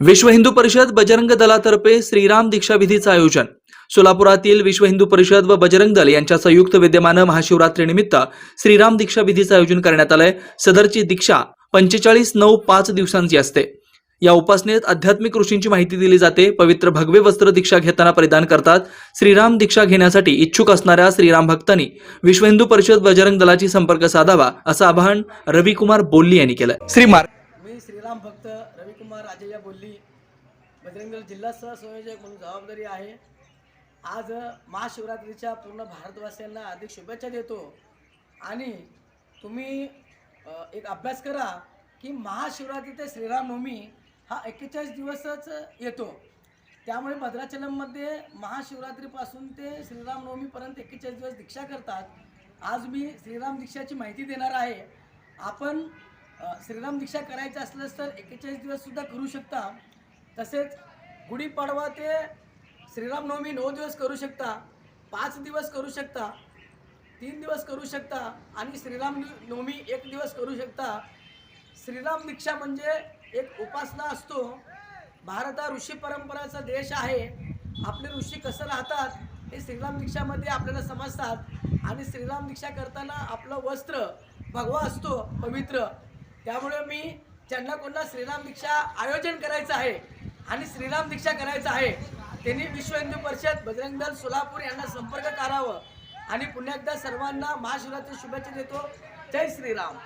विश्व हिंदू परिषद बजरंग दलातर्फे श्रीराम दीक्षाविधीचं आयोजन. सोलापुरातील विश्व हिंदू परिषद व बजरंग दल यांच्या संयुक्त विद्यमानं महाशिवरात्रीनिमित्त श्रीराम दीक्षाविधीचं आयोजन करण्यात आलंय. सदरची दीक्षा पंचेचाळीस नऊ पाच दिवसांची असते. या उपासनेत आध्यात्मिक ऋषींची माहिती दिली जाते. पवित्र भगवे वस्त्र दीक्षा घेताना परिधान करतात. श्रीराम दीक्षा घेण्यासाठी इच्छुक असणाऱ्या श्रीराम भक्तांनी विश्व हिंदू परिषद बजरंग दलाची संपर्क साधावा असं आवाहन रविकुमार बोल्ली यांनी केलं श्री मी भक्त रविकुमार राजेया बोलली बजरंग दल जिल्हा सहसंयोजक म्हणून जबाबदारी आहे. आज महाशिवरात्रीच्या पूर्ण भारतवासियांना हार्दिक शुभेच्छा देतो. आणि तुम्ही एक अभ्यास करा की महाशिवरात्री ते श्रीरामनवमी हा एक्केचाळीस दिवसच येतो. त्यामुळे भद्राचलममध्ये महाशिवरात्रीपासून ते श्रीरामनवमीपर्यंत एक्केचाळीस दिवस दीक्षा करतात. आज मी श्रीराम दीक्षाची माहिती देणार आहे. आपण श्रीराम दीक्षा करायचं असल्यास तर एक्केचाळीस दिवससुद्धा करू शकता. तसेच गुढीपाडवा ते श्रीरामनवमी नऊ दिवस करू शकता पाच दिवस करू शकता तीन दिवस करू शकता आणि श्रीराम नवमी एक दिवस करू शकता. श्रीराम दीक्षा म्हणजे एक उपासना असतो. भारत हा ऋषी परंपराचा देश आहे. आपले ऋषी कसं राहतात हे श्रीराम दीक्षामध्ये आपल्याला समजतात. आणि श्रीराम दीक्षा करताना आपलं वस्त्र भगवा असतो पवित्र. त्यामुळे मी ज्यांना कोणा श्रीराम दीक्षा आयोजन करायचं आहे आणि श्रीराम दीक्षा करायचं आहे त्यांनी विश्व हिंदू परिषद बजरंग दल सोलापूर यांना संपर्क करावं. आणि पुन्हा एकदा सर्वांना महाशिवरात्री शुभेच्छा देतो. जय श्रीराम.